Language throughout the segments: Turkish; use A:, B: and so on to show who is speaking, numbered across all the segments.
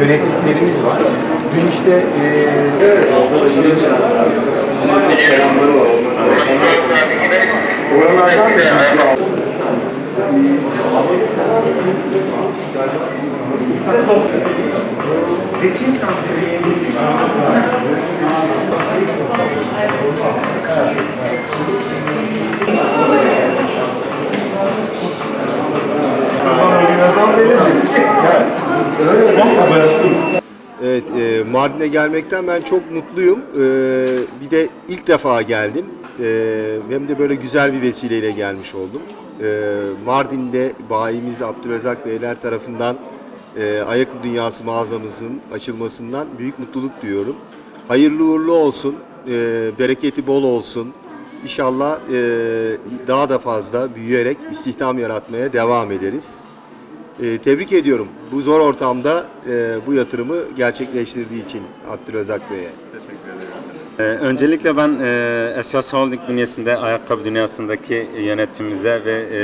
A: yönettiklerimiz var. Dün işte e, selamları var. Oralardan da bilgi aldım.
B: Evet, e, Mardin'e gelmekten ben çok mutluyum. E, bir de ilk defa geldim. E, hem de böyle güzel bir vesileyle gelmiş oldum. E, Mardin'de bayimiz Abdülrezzak Beyler tarafından e, Ayakkabı Dünyası mağazamızın açılmasından büyük mutluluk duyuyorum. Hayırlı uğurlu olsun, e, bereketi bol olsun. İnşallah e, daha da fazla büyüyerek istihdam yaratmaya devam ederiz. E, tebrik ediyorum bu zor ortamda e, bu yatırımı gerçekleştirdiği için Abdülrezzak Bey'e.
C: Ee, öncelikle ben e, Esas Holding bünyesinde ayakkabı dünyasındaki yönetimimize ve e,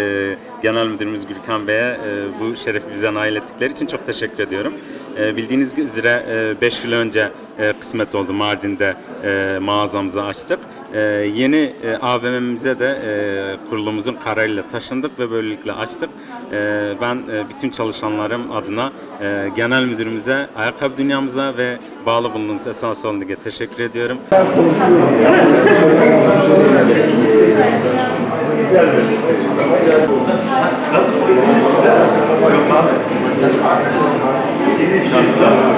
C: genel müdürümüz Gürkan Bey'e e, bu şerefi bize nail ettikleri için çok teşekkür ediyorum. E, bildiğiniz üzere 5 yıl önce e, kısmet oldu Mardin'de e, mağazamızı açtık. E, yeni e, AVM'mize de e, kurulumuzun kararıyla taşındık ve böylelikle açtık. E, ben e, bütün çalışanlarım adına e, genel müdürümüze, ayakkabı dünyamıza ve bağlı bulunduğumuz Esas Holding'e teşekkür ediyorum.